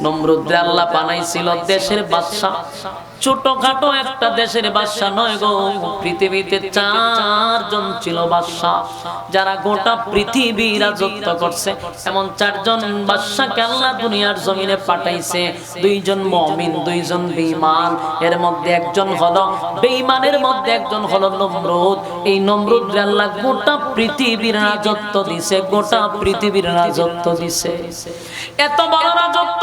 নমরুদ্রে আল্লাহ বানাইছিল দেশের বাদশা ছোটখাটো একটা দেশের বাদশা নয় গো, পৃথিবীতে চারজন ছিল বাদশা যারা গোটা পৃথিবী রাজত্ব করছে, এমন চারজন বাদশাকে আল্লাহ দুনিয়ার জমিনে পাঠাইছে। দুইজন মমিন, দুইজন বেঈমান। এর মধ্যে একজন হলো বেঈমানের মধ্যে একজন হলো নমরুদ। এই নমরুদ আল্লাহ গোটা পৃথিবীর রাজত্ব দিছে, গোটা পৃথিবীর রাজত্ব দিছে। এত বড় রাজত্ব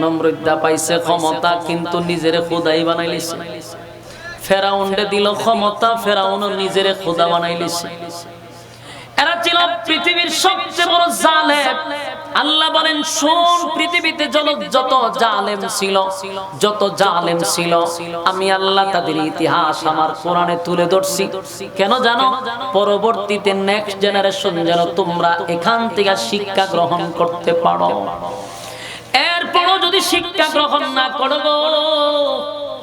নম্রতা পাইছে ক্ষমতা, কিন্তু নিজের খোদাই বানাইলিছে। ফেরাউন্ডে দিল ক্ষমতা ফেরাউন নিজের খোদা বানাইলিছে। এরা ছিল পৃথিবীর সবচেয়ে বড় জালেম। আল্লাহ বলেন, শোন, পৃথিবীতে যত জালেম ছিল, যত জালেম ছিল, আমি আল্লাহ তাদের ইতিহাস আমার কোরআনে তুলে ধরছি। কেন জানো? পরবর্তীতে নেক্সট জেনারেশন যেন তোমরা এখান থেকে শিক্ষা গ্রহণ করতে পারো। শিক্ষা গ্রহণ না করব,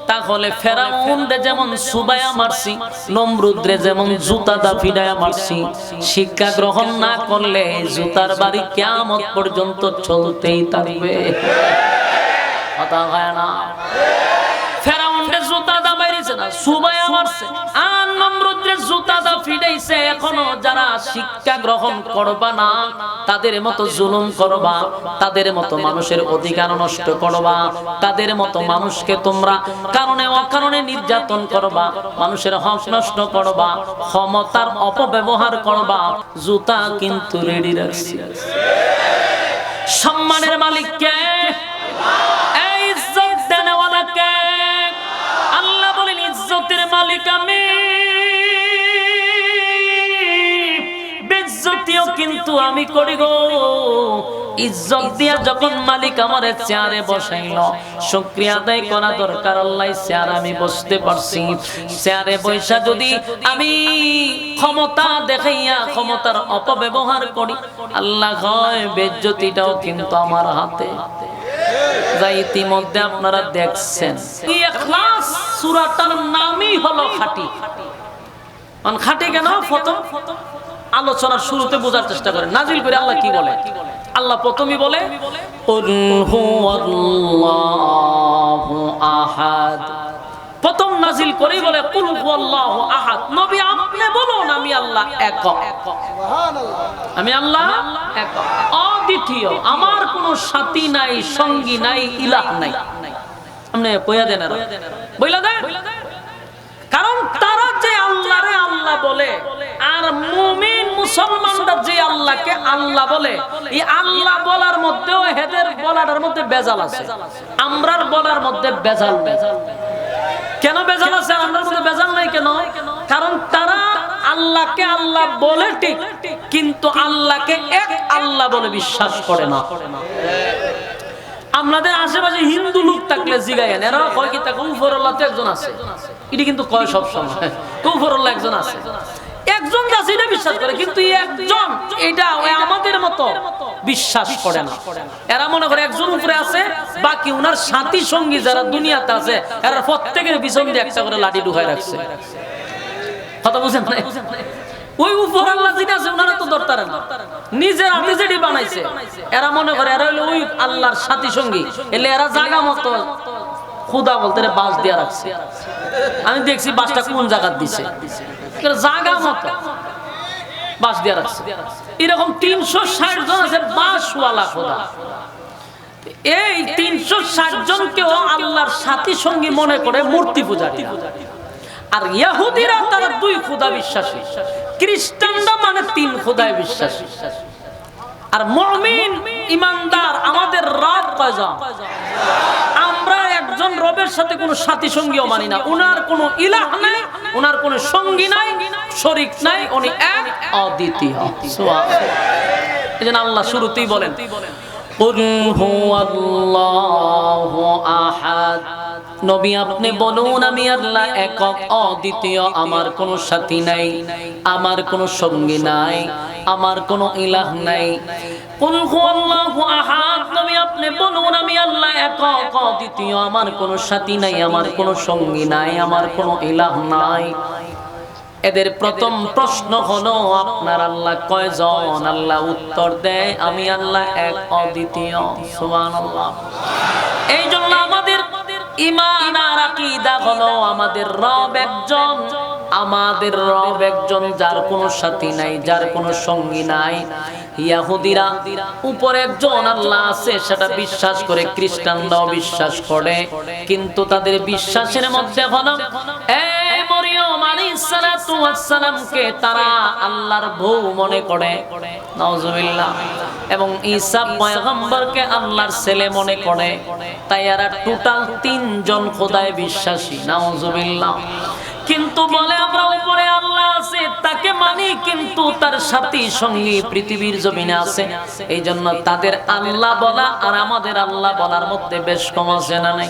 তাহলে ফেরাউনরে যেমন সুবায়া মারছি, নমরুদ্রে যেমন জুতা দা ফিডায়া মারছি, শিক্ষা গ্রহণ না করলে জুতার বাড়ি কেমন পর্যন্ত চলতেই থাকবে। কথা হয় না। মারছে আর জুতা দা এখনও যারা শিক্ষা গ্রহণ করবা না, তাদের মতো জুলুম করবা, তাদের মতো মানুষের অধিকার নষ্ট করবা, তাদের মতো মানুষকে তোমরা কারণে অকারণে নির্যাতন করবা, মানুষের হক নষ্ট করবা, ক্ষমতার অপব্যবহার করবা, জুতা কিন্তু রেডি রাখছি। সম্মানের মালিককে এই ইজ্জত মালিক আমি বেজ্জতিও কিন্তু আমি করি গো। ইজ্জত দিয়া যখন মালিক আমার চেয়ারে বসাইল, শুক্রিয়া করা দরকার আল্লাহ চেয়ার আমি বসতে পারছি। চেয়ারে বৈশা যদি আমি ক্ষমতা দেখাইয়া ক্ষমতার অপব্যবহার করি, আল্লাহ হয় বেজ্জতিটাও কিন্তু আমার হাতে। যা ইতিমধ্যে আপনারা দেখছেন। সূরাটার নামই হলো খাটি। খাঁটি। কেন? প্রথম আলোচনার শুরুতে বোঝার চেষ্টা করে নাজিল করে আল্লাহ কি বলে? আল্লাহ প্রথমই বলে "কুল হুয়াল্লাহু আহাদ। প্রথম নাজিল করেই বলে কুল হুয়াল্লাহু আহাদ। নবী আপনি বলুন আমি আল্লাহ একক আমি আল্লাহ একক অদ্বিতীয়। আমার কোনো সাথী নাই সঙ্গী নাই ইলাহ নাই। আপনি কইয়া দেন বইলা দেন। কারণ তারা যে আল্লাহরে আল্লাহ বলে, আর মুমিন মুসলমানরা যে আল্লাহকে আল্লাহ বলে, এই আল্লাহ বলার মধ্যেও হেদের বলার মধ্যে বেজাল আছে। আমরার বলার মধ্যে বেজাল নেই। কেন বেজাল আছে? আমরার মধ্যে বেজাল নাই কেন? কারণ তারা আল্লাহকে আল্লাহ বলে ঠিক, কিন্তু আল্লাহকে এক আল্লাহ বলে বিশ্বাস করে না। আমাদের আশেপাশে হিন্দু লোক থাকলে জিগাইয়েন। এরা কয় কি তাকে উপরল্লাহ তো একজন আছে। এটি কিন্তু কয় সব সময়। উপরল্লাহ একজন আছে। একজন আছে এটা বিশ্বাস করে, কিন্তু একজন, এটা আমাদের মতো বিশ্বাস করে না। এরা মনে করে একজন উপরে আছে, বাকি উনার সাথী সঙ্গী যারা দুনিয়াতে আছে, এরা প্রত্যেকের পিছন দিয়ে একটা করে লাঠি ঢুকায় রাখছে। কথা বুঝেন ওই উপর আল্লাহ যিনি আছে, ওনারা তো দরকার নিজের যেটি বানাইছে, এরা মনে করে এরা হলো ওই আল্লাহর সাথী সঙ্গী। এলে এরা জাগা মতো খুদা বলতে বাঁশ দিয়া রাখছে। আমি দেখছি বাঁশটা কোন জায়গা দিছে। জায়গা মতো বাঁশ দিয়া রাখছে। এরকম তিনশো ষাট জন আছে বাঁশওয়ালা খোদা। এই তিনশো ষাট জনকেও আল্লাহর সাথী সঙ্গী মনে করে মূর্তি পূজা আর ইহুদিরা তারা দুই খোদা বিশ্বাসী। খ্রিস্টানরা মানে তিন খোদায় বিশ্বাসী আর মুমিন ইমানদার আমাদের রব কয়জন আমরা একজন রবের সাথে কোনো সাথী সঙ্গীও মানি না উনার কোনো ইলাহ নাই উনার কোনো সঙ্গী নাই শরীক নাই উনি এক অদ্বিতীয় সুবহানাল্লাহ। এই জন্য আল্লাহ শুরুতেই বলেন قل هو الله أحد নবী আপনি বলুন, আমি আল্লাহ একক, অদ্বিতীয়, আমার কোনো সাথী নাই, আমার কোনো সঙ্গী নাই, আমার কোনো ইলাহ নাই। আমি আল্লাহ এদের প্রথম প্রশ্ন হলো, আপনার আল্লাহ কয়জন? আল্লাহ উত্তর দেয়, আমি আল্লাহ এক, অদ্বিতীয়। সুবহানাল্লাহ। ইমান আর আকীদা হলো আমাদের রব একজন। আমাদের রব একজন যার কোনো সাথী নাই, যার কোনো সঙ্গী নাই। ইয়াহুদিরা উপরে একজন আল্লাহ আছে, সেটা বিশ্বাস করে খ্রিস্টানরাও বিশ্বাস করে। কিন্তু তাদের বিশ্বাসের মধ্যে হলো কিন্তু বলে আমরা উপরে আল্লাহ আছে, তাকে মানি কিন্তু তার সাথী সঙ্গী পৃথিবীর জমিনে আছে। এই জন্য তাদের আল্লাহ বলা আর আমাদের আল্লাহ বলার মধ্যে বেশ কম আছে না নাই?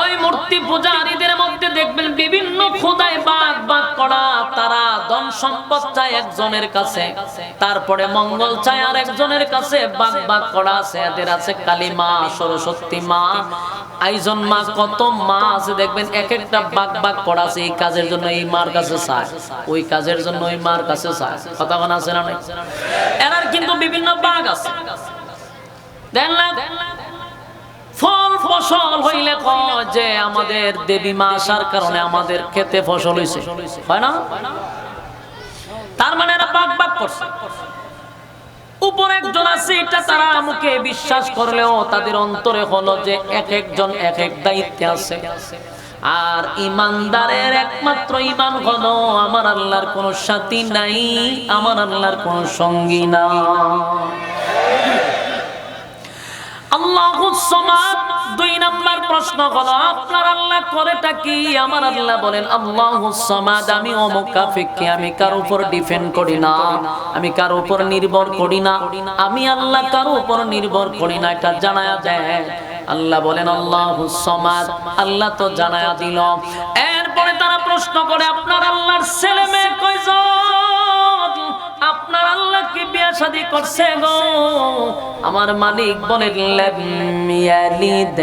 ওই মূর্তি পূজারীদের মধ্যে দেখবেন বিভিন্ন খোদায় বাদ বাদ করা তারা ধন সম্পদ চায় একজনের কাছে। তারপরে মঙ্গল চায় আর একজনের কাছে। বাদ বাদ করা আছে, এদের আছে কালী মা সরস্বতী মা। আইজন মা, কত মা আছে দেখবেন এক একটা বাগ বাগ করা আছে, এই কাজের জন্য এই মার কাছে চায়। ওই কাজের জন্য ওই মার কাছে চায়। কথা আছে না? এরার কিন্তু বিভিন্ন বাঘ আছে। দেন না? ফল ফসল হইলে যে আমাদের দেবী মা আসার কারণে আমাদের খেতে ফসল হইছে। হয় না? তার মানে এরা বাক বাক করছে। উপর একজন আছে এটা তারা বিশ্বাস করলেও তাদের অন্তরে হলো যে এক একজন এক এক দায়িত্বে আছে। আর ইমানদারের একমাত্র ইমান হলো আমার আল্লাহর কোনো সাথী নাই আমার আল্লাহর কোনো সঙ্গী না দুই আল্লাহ কি? আল্লাহ বলেন আমি অমুক আমি কার উপর আমি নির্ভর করি না। আমি আল্লাহ কার উপর নির্ভর করি না। এটা জানায়া দেয়। আল্লাহ বলেন আল্লাহুস সামাদ, আল্লাহ তো জানায়া দিল। এরপরে তারা প্রশ্ন করে, আপনার আল্লাহর ছেলে মেয়ে কয়জন? আপনার আল্লাহ কি বিয়া শাদি করছে গো? আমার মালিক বলেন, লাম ইয়ালিদ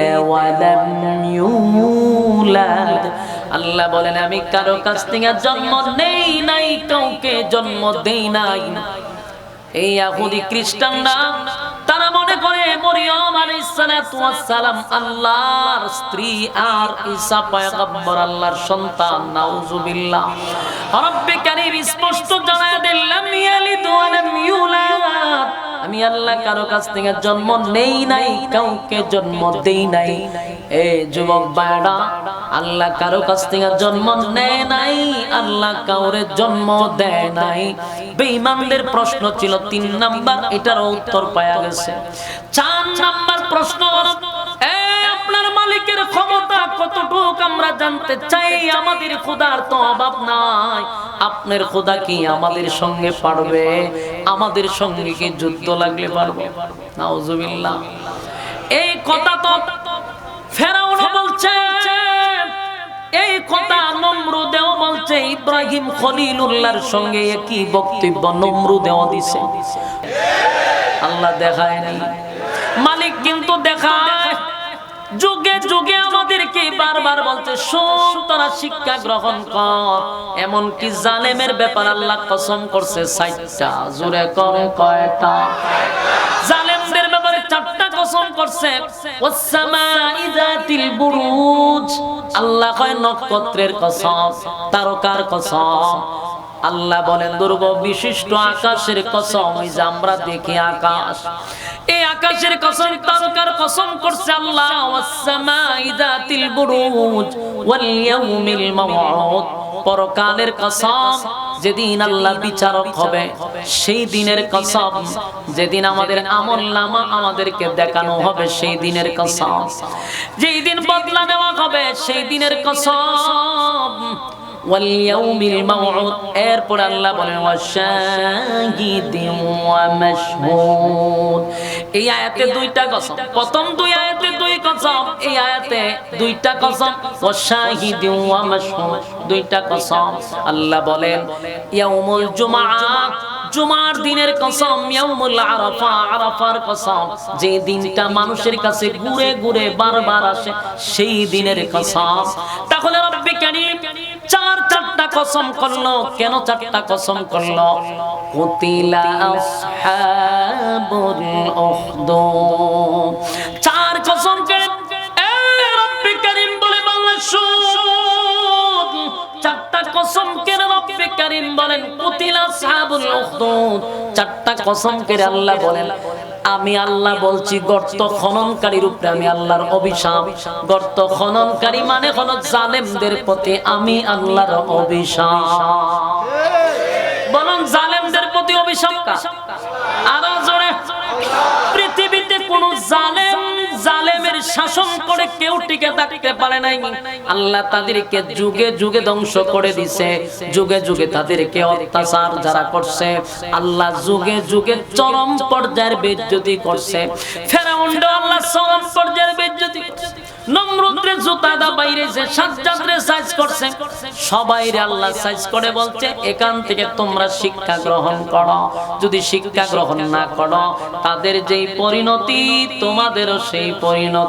ইউলাদ। আল্লাহ বলেন, আমি কারও কাছ থেকে জন্ম নেই নাই, কাউকে জন্ম দেই নাই। এই ইহুদি খ্রিস্টানরা তারা মনে করে মরিয়ম সালাম আল্লাহর স্ত্রী আর ঈসা পয়গম্বর আল্লাহর সন্তান, নাউজুবিল্লাহ। রব্বে কারীম স্পষ্ট জানায় দিলাম ইয়ালিদ ওয়া লাম ইউলাদ। আমি আল্লাহ কারও কাছ থেকে জন্ম নেই নাই, কাউকে জন্ম দেই নাই। এ যুবক বায়ডা আল্লাহ কারও কাছ থেকে জন্ম নেয় নাই, আল্লাহ কাউরে জন্ম দেয় নাই। বেঈমানদের প্রশ্ন ছিল, তিন নাম্বার এটার উত্তর পাওয়া গেছে। চার নাম্বার প্রশ্ন আপনার খোদা কি আমাদের সঙ্গে পারবে আমাদের সঙ্গে কি যুদ্ধ লাগলে পারবে? নাউজুবিল্লাহ। এই কথা তো ফেরাউন বলছে, এই কথা নমরুদেও বলছে, ইব্রাহিম খলিলুল্লাহর সঙ্গে একই বক্তব্য নমরুদেও দিছে। আল্লাহ দেখায় নাই মালিক কিন্তু দেখায়। যুগে যুগে আমাদেরকে বারবার বলছে, শোন, তোরা শিক্ষা গ্রহণ কর। এমন কি জালেমের ব্যাপার আল্লাহ কসম করছে সাইটটা জুড়ে কম কয়টা? জালেমদের ব্যাপারে চারটা কসম করছে বুরুজ। আল্লাহ কয়, নক্ষত্রের কসম, তারকার কসম। আল্লাহ বলেন, দুর্গ বিশিষ্ট আকাশের কসম, ওই যে আমরা দেখি আকাশ। আকাশের কসম, তারকার কসম করছে আল্লাহ, ওয়াসসামাই বুরুজ, ওয়াল ইয়াউমিল মাউউদ পরকালের কসম, যেদিন আল্লাহ বিচারক হবে, সেই দিনের কসম। যেদিন আমাদের আমল নামা আমাদেরকে দেখানো হবে, সেই দিনের কসম। যেই দিন বদলা নেওয়া হবে, সেই দিনের কসম। এরপর আল্লাহ বলেন এই আয়াতে দুইটা কসম প্রথম দুই আয়াতে দুই কসম এই আয়াতে দুইটা কসম দুইটা কসম আল্লাহ বলেন, ইয়াউমুল জুমআ জুমার দিনের কসম ইয়াউমুল আরাফা। আরাফার কসম যে দিনটা মানুষের কাছে ঘুরে ঘুরে বারবার আসে, সেই দিনের কসম তাহলে কসম করল? কেন চারটা কসম করল? আসহাবুল চার কসম চারটা কসম কেন রব্বে কারীম বলেন, কুতিলা সাহাবুল উখদুদ চারটা কসম করে আল্লাহ বলেন আমি আল্লাহ বলছি, গর্ত খননকারীর উপরে আমি আল্লাহর অভিশাপ। গর্ত খননকারী মানে হলো জালেমদের প্রতি আমি আল্লাহর অভিশাপ। বলুন, জালেমদের প্রতি অভিশাপ? আরও জোরে। পৃথিবীতে কোন জালেম শাসন করে কেউ টিকে থাকতে পারে নাই। আল্লাহ তাদেরকে যুগে যুগে ধ্বংস করে দিছে। যুগে যুগে তাদেরকে অত্যাচার যারা করছে, আল্লাহ যুগে যুগে চরম পর্যায়ের বেজ্জতি করছে। আল্লাহ চরম পর্যায়ের যে বলছে, এখান থেকে তোমরা শিক্ষা গ্রহণ করো। যদি শিক্ষা গ্রহণ না করো, তাদের যেই পরিণতি, তোমাদেরও সেই পরিণতি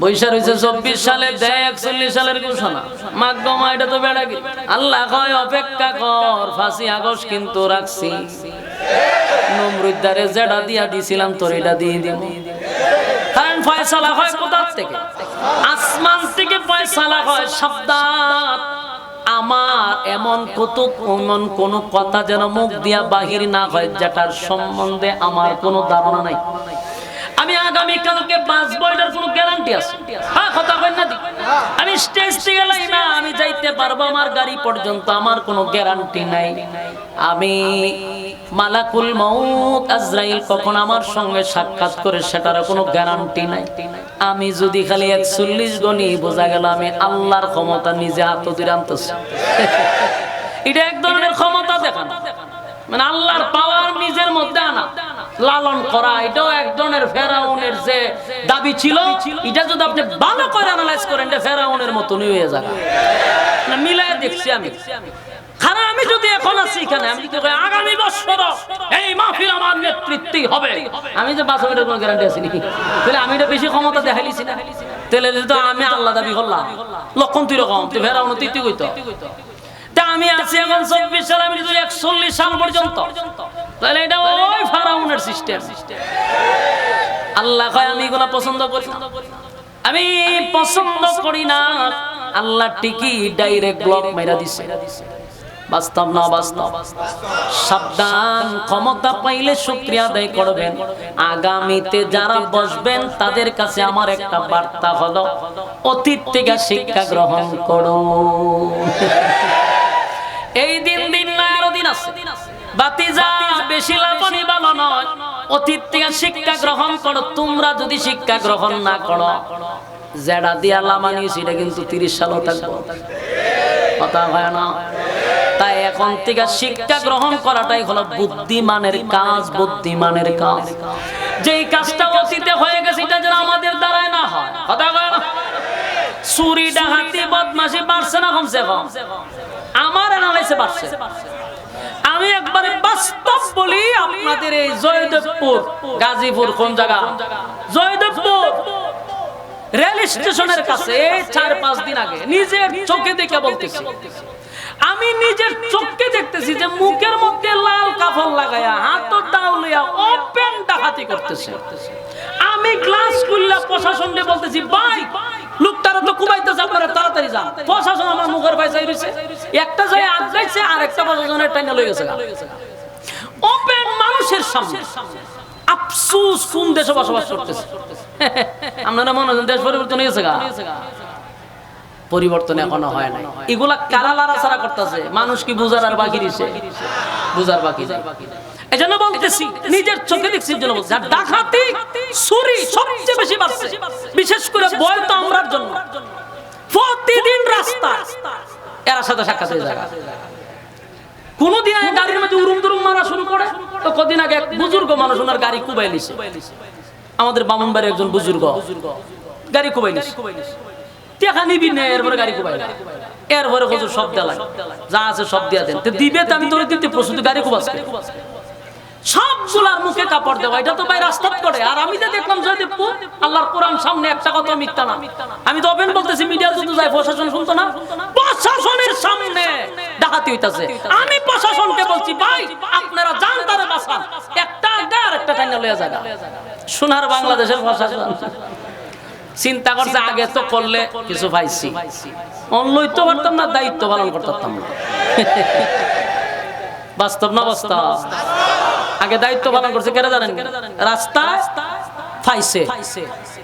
বৈশাখ হয়েছে চব্বিশ সালে, দেয় একচল্লিশ সালের ঘোষণা। মাগমা এটা তো বেড়াগিরি আল্লাহ কয়, অপেক্ষা কর, ফাঁসি আগস্ট কিন্তু রাখছি। নমরুদ্দারে যেটা দিয়া দিছিলাম, তোর এটা দিয়ে দিব। কারণ ফয়সালা হয় কোথার থেকে? আসমান থেকে ফয়সালা হয় সাবধান আমার এমন কত এমন কোন কথা যেন মুখ দিয়া বাহির না হয়, যেটার সম্বন্ধে আমার কোনো ধারণা নাই। আমি আগামী কালকে বাঁচবো এটার কোনো গ্যারান্টি আছে? হ্যাঁ কথা কই না আমি স্টেজ থেকে গেলাই না আমি যাইতে পারব আমার গাড়ি পর্যন্ত, আমার কোনো গ্যারান্টি নাই। আমি মালাকুল মউত আজরাইল কখন আমার সঙ্গে সাক্ষাৎ করে সেটার কোনো গ্যারান্টি নাই। আমি যদি খালি একচল্লিশ গণি, বোঝা গেল আমি আল্লাহর ক্ষমতা নিজে হাত আনতেছি। এটা এক ধরনের ক্ষমতা দেখানো। মানে আল্লাহর পাওয়ার নিজের মধ্যে আনা। লালন করা, এটাও এক ধরনের ফেরাউনের যে দাবি ছিল, এটা যদি আপনি ভালো করে অ্যানালাইজ করেন, এটা ফেরাউনের মতনই হয়ে যাবে। না মিলাই দেখছি আমি। আমি যদি এখন আছি এখানে, আমি আগামী বছর এই মাহফিল আমার হবে। আমি যে বাসবের কোনো গ্যারান্টি আছে নাকি? তাহলে আমি এটা বেশি ক্ষমতা দেখাইছি না। তাহলে তো আমি আল্লাহ দাবি করলাম। লক্ষণ তুই রকম তুই ফেরাউন, তুই তুই কইতো। আমি আছি এখন চব্বিশ সাল, আমি একচল্লিশ সাল পর্যন্ত, তাহলে এটা ওই ফারাউনের সিস্টেম আল্লাহ কয়, আমি এগুলা পছন্দ করি। আমি পছন্দ করি না। আল্লাহ ডাইরেক্ট ব্লক মেরা দিছে। বাস্তব না বাস্তব? সাবধান, ক্ষমতা পাইলে আদায় করবেন। আগামীতে যারা বসবেন, তাদের কাছে আমার একটা বার্তা হলো, অতীত থেকে শিক্ষা গ্রহণ করো এই দিন দিন না, আরও দিন আছে। বাতিজা অতীত থেকে শিক্ষা গ্রহণ তোমরা যদি শিক্ষা গ্রহণ যেটা দিয়া লামানি কিন্তু এখন শিক্ষা গ্রহণ করাটাই হলো বুদ্ধিমানের কাজ বুদ্ধিমানের কাজ। যেই কাজটা অতীতে হয়ে গেছে, এটা যেন আমাদের দ্বারাই না হয়। না? চুরি, ডাকাতি, বদমাশি বাড়ছে না কমসে কম? আমার বাড়ছে। আমি একবারে বাস্তব বলি আপনাদের এই জয়দেবপুর, গাজীপুর কোন জায়গা? জয়দেবপুর। রেল স্টেশনের কাছে চার পাঁচ দিন আগে নিজের চোখে দেখে বলতেছি। আমি নিজের চোখকে দেখতেছি যে মুখের মধ্যে লাল কাফন লাগায়া হাত দাউলিয়া ওপেন ডাকাতি করতেছে। আমি গ্লাস খুললা প্রশাসনকে বলতেছি, ভাই, লোকটারা তো কুবাইতেছে, আপনারা তাড়াতাড়ি যান। প্রশাসন একটা আটকাইছে আর একটা লই গেছে ওপেন মানুষের সামনে আফসুস কোন দেশে বসবাস করতেছে। আপনারা মনে দেশ পরিবর্তন হয়েছে গা। পরিবর্তন এখনও হয় নাই। এগুলা কারা ছাড়া করতেছে? মানুষ কি বুঝার আর বাকি দিছে? বুঝার বাকি নাই। এজন্য বলতেছি, নিজের চোখে দেখছি জন্য বলছি আর ডাকাতি, চুরি সবচেয়ে বেশি বাড়ছে। বিশেষ করে বয় তো আমরার জন্য। প্রতিদিন রাস্তা। এরা সাথে সাক্ষাৎ হয়ে যায়। কোনদিন আগে গাড়ির মধ্যে উরুম দুরুম মারা শুরু করে, তো কদিন আগে এক বুজুর্গ মানুষ ওনার গাড়ি কুবাই লিছে আমাদের বামুন বাড়ির একজন বুজুর্গ। গাড়ি কুবাই লিছে টেকা নিবি না এরপরে গাড়ি কুবাই। এরপরে হুজুর সব দেলাই যা আছে সব দিয়া দেন। দিবে তো আমি তোর দিতে প্রস্তুতি, গাড়ি কুবাস সবগুলার মুখে কাপড় দেওয়া, এটা তো ভাই রাস্তাত করে। আর আমি তো দেখলাম জয়দেবপুর, আল্লাহর কোরআন সামনে একটা কথা মিথ্যা না। আমি তো ওপেন বলতেছি, মিডিয়া যদি যায়, প্রশাসন শুনতো না। প্রশাসনের সামনে ডাকাতি হইতাছে। আমি প্রশাসনকে বলছি, ভাই, আপনারা জান তারে একটা আগে আর একটা টাইনা লইয়া যায় সোনার বাংলাদেশের প্রশাসন। চিন্তা করছে, আগে তো করলে কিছু পাইছি। অনলই তো পারতাম না, দায়িত্ব পালন করতাম না বাস্তব না বাস্তব? আগে দায়িত্ব পালন করছে কেন জানেন? রাস্তায় ফাইছে।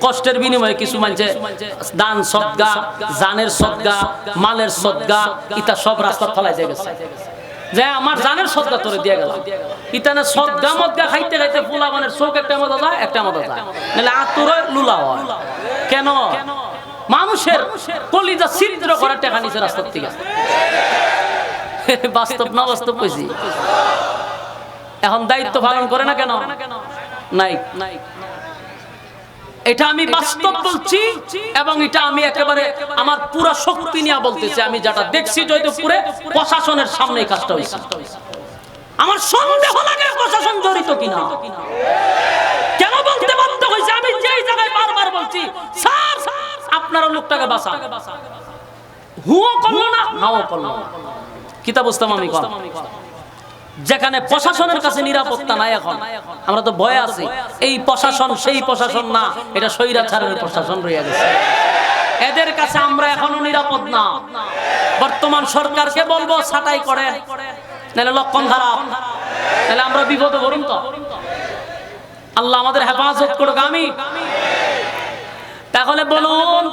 কষ্টের বিনিময়ে কিছু মানছে দান সদ্গা, জানের সদ্গা, মালের সদ্গা ইতা সব রাস্তা ফলাই দিয়ে গেছে। খাইতে খাইতে চোখ একটা যায় একটা যায়। আতুরে লুলা কেন? মানুষের নিচে রাস্তার থেকে। বাস্তব না বাস্তব কইছি? এখন দায়িত্ব পালন করে না কেন? নাই নাই। এটা আমি বাস্তব বলছি এবং এটা আমি একেবারে আমার পুরো শক্তি নিয়ে বলতেছি আমি যেটা দেখছি জয়দেবপুরে প্রশাসনের সামনে কাজটা হয়েছে। আমার সন্দেহ লাগে প্রশাসন জড়িত কিনা? কেন বলতে বাধ্য হয়েছে? আমি যেই জায়গায় বারবার বলছি স্যার আপনারা লোকটাকে বাঁচা হুও করল না? নাও করল না। কিতা বুঝতাম আমি কম যেখানে প্রশাসনের কাছে নিরাপত্তা নাই এখন। আমরা তো ভয়ে আছি। এই প্রশাসন, সেই প্রশাসন না। এটা স্বৈরাচারের প্রশাসন রয়ে গেছে। এদের কাছে আমরা এখনও নিরাপদ না। বর্তমান সরকারকে বলব, ছাটাই করেন। নাহলে লক্ষণ খারাপ। নাহলে আমরা বিপদে পড়ুন তো। আল্লাহ আমাদের হেফাজত করুক আমি তাহলে বলুন,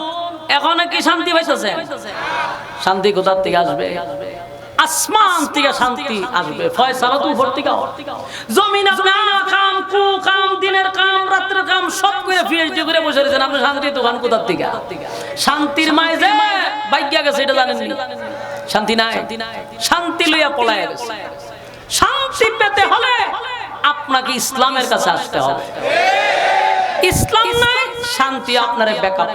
এখন কি শান্তি পাইছে শান্তি কোথার থেকে আসবে? আসমান থেকে শান্তি আসবে। ফয়সালা তো উপর থেকে জমিন আপনি আনা কাম কু কাম দিনের কাম কাম, সব করে বসে আপনি শান্তি দোকান কোথার থেকে? শান্তির মায়ে যে গেছে, এটা জানেন শান্তি নাই? শান্তি লইয়া পলায় গেছে। শান্তি পেতে হলে আপনাকে ইসলামের কাছে আসতে হবে। ইসলাম নাই, শান্তি আপনারে ব্যাকআপ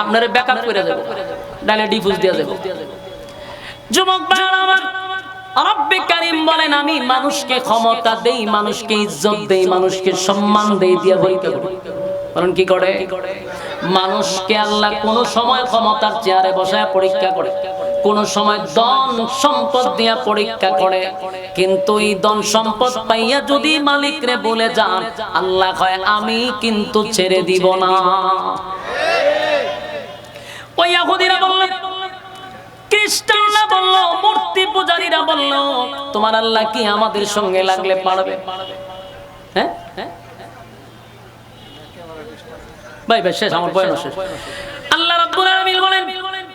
আপনারে ব্যাকআপ করে দেব। ডালে ডিফুজ দিয়ে দেব। যুবক ভাইরা আমার রব্বে কারিম বলেন আমি মানুষকে ক্ষমতা দেই মানুষকে ইজ্জত দেই মানুষকে সম্মান দেই দিয়া পরীক্ষা করি? কারণ কি করে? মানুষকে আল্লাহ কোন সময় ক্ষমতার চেয়ারে বসায় পরীক্ষা করে কোন সময় ধন সম্পদ দিয়া পরীক্ষা করে কিন্তু এই ধন সম্পদ পাইয়া যদি মালিকরে বলে যান আল্লাহ কয় আমি কিন্তু ছেড়ে দিব না। ওই বললেন খ্রিস্টানরা বলল, মূর্তি পূজারীরা বলল, তোমার আল্লাহ কি আমাদের সঙ্গে লাগলে পারবে হ্যাঁ? ভাই ভাই, শেষ, আমার বয়স শেষ আল্লাহ রাব্বুল আলামিন বলেন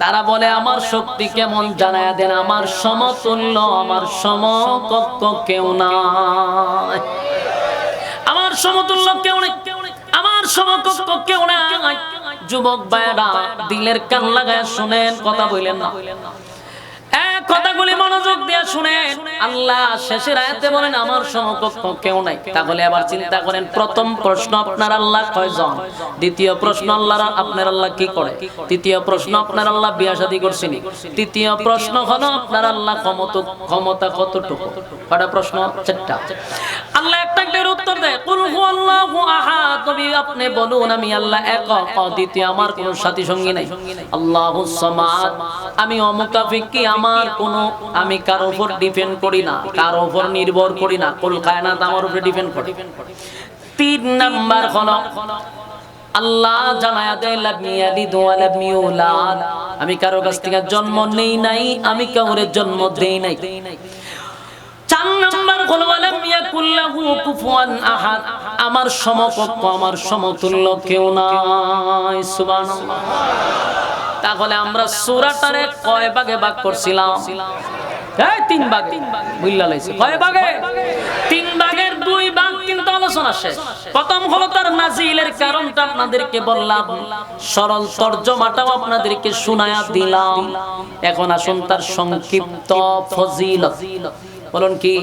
তারা বলে, আমার শক্তি কেমন জানায় দেন? আমার সমতুল্য, আমার সমকক্ষ কেউ নাই। আমার সমতুল্য কেউ নেই, আমার সমকক্ষ কেউ নাই। যুবক ভাইরা দিলের কান লাগায় শুনেন, কথা বললেন না। এক কথাগুলি মনোযোগ দিয়ে শুনেন। আল্লাহ শেষের আয়াতে বলেন, আমার সমকক্ষ কেউ নাই। তাহলে আবার চিন্তা করেন, প্রথম প্রশ্ন আপনার আল্লাহ কয়জন? দ্বিতীয় প্রশ্ন আল্লাহ আপনার আল্লাহ কি করে? তৃতীয় প্রশ্ন আপনার আল্লাহ বিয়া শাদী করছেনি। তৃতীয় প্রশ্ন হলো, আপনার আল্লাহ ক্ষমতা ক্ষমতা কতটুকু? কটা প্রশ্ন? চারটা। আল্লাহ একটা উত্তর দেয়, কুল আপনি বলুন, আমি আল্লাহ দ্বিতীয় আমার সাথী সঙ্গী নাই। আমি অমুকাফিকি আমার কোনো, আমি কারও উপর ডিপেন্ড করি না, কারও উপর নির্ভর করি না। কুল কায়নাত আমার ডিপেন্ড করে। তিন নাম্বার আল্লাহ জানায়া দেয় আমি কারও কাছ থেকে জন্ম নেই নাই, আমি কাউরে জন্ম দেই নাই। আমার সমকক্ষ, আমার সমতুল্য কেউ নাই, সুবহানাল্লাহ। তাহলে আমরা সূরাটারে কয় ভাগে ভাগ করছিলাম? তিন কয় তিন দুই সরল তর্জমাটাও আপনাদেরকে দিলাম। এখন আসুন তার সংক্ষিপ্ত ফজিলত। বলুন কি?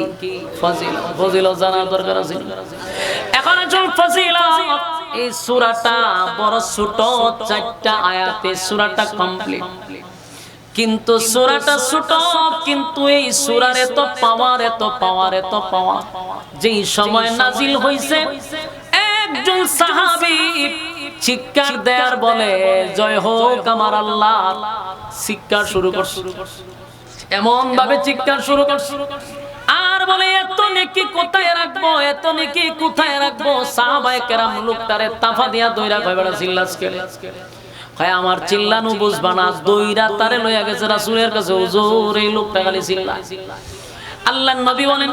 ফজিল ফজিল জানার দরকার আছে? এখন একজন ফজিল এই বড় ছোট, চারটা আয়াতে কমপ্লিট কিন্তু সূরাটা ছোট, কিন্তু এই সূরার এত পাওয়ার এত পাওয়ার এত পাওয়ার সময় নাজিল হইছে, একজন সাহাবী চিৎকার দেয়ার বলে, জয় হোক আমার আল্লাহ। চিৎকার শুরু করছে। এমন ভাবে চিৎকার শুরু করছে। আর বলে, এত নেকি কোথায় রাখব? এত নেকি কোথায় রাখব? সাহাবায়ে কেরাম লোকটারে তাফা দিয়া দইরা কয় বেড়া চিল্লাস কেলে কয়, আমার চিল্লানো বুঝবা না, দইরা তারে লইয়া গেছে রাসূলের কাছে। হুজুর, এই লোকটা খালি চিল্লা আল্লাহ নবী বলেন